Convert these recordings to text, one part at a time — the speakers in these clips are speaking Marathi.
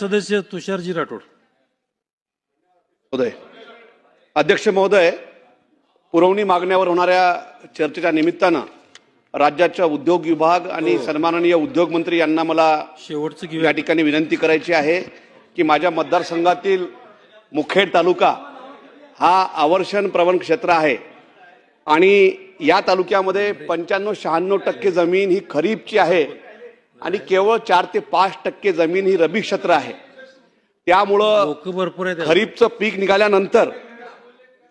सदस्य तुषारजी राठोड. महोदय अध्यक्ष महोदय पुरवणी मागण्यावर होणाऱ्या चर्चेच्या निमित्तानं राज्याच्या उद्योग विभाग आणि सन्माननीय उद्योग मंत्री यांना मला शेवटचं या ठिकाणी विनंती करायची आहे की माझ्या मतदारसंघातील मुखेड तालुका हा आवर्षण प्रवण क्षेत्र आहे. आणि या तालुक्यामध्ये पंच्याण्णव शहाण्णव टक्के जमीन ही खरीपची आहे. आणि केवळ चार ते पाच टक्के जमीन ही रबी क्षेत्र आहे. त्यामुळं भरपूर खरीपचं पीक निघाल्यानंतर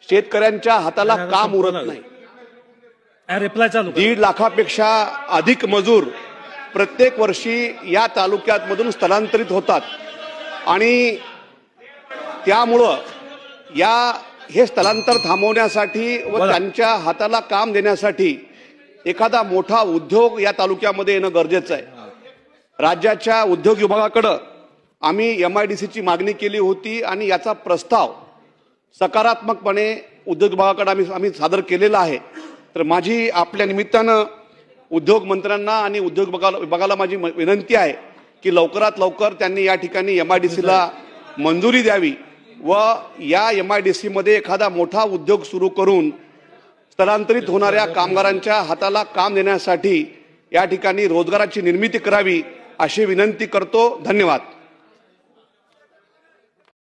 शेतकऱ्यांच्या हाताला काम उरत नाही. रिप्लाय चालू. दीड लाखापेक्षा अधिक मजूर प्रत्येक वर्षी या तालुक्यात मधून स्थलांतरित होतात. आणि त्यामुळं या हे स्थलांतर थांबवण्यासाठी व. त्यांच्या हाताला काम देण्यासाठी एखादा मोठा उद्योग या तालुक्यामध्ये येणं गरजेचं आहे. राज्याच्या उद्योग विभागाकडं आम्ही एम आय डी सीची मागणी केली होती आणि याचा प्रस्ताव सकारात्मकपणे उद्योग विभागाकडे आम्ही आम्ही सादर केलेला आहे. तर माझी आपल्या निमित्तानं उद्योग मंत्र्यांना आणि उद्योग विभागाला विभागाला माझी म- विनंती आहे की लवकरात लवकर त्यांनी या ठिकाणी एम आय डी सीला मंजुरी द्यावी व या एम आय डी सीमध्ये एखादा मोठा उद्योग सुरू करून स्थलांतरित होणाऱ्या कामगारांच्या हाताला काम देण्यासाठी या ठिकाणी रोजगाराची निर्मिती करावी अशी विनंती करतो. धन्यवाद.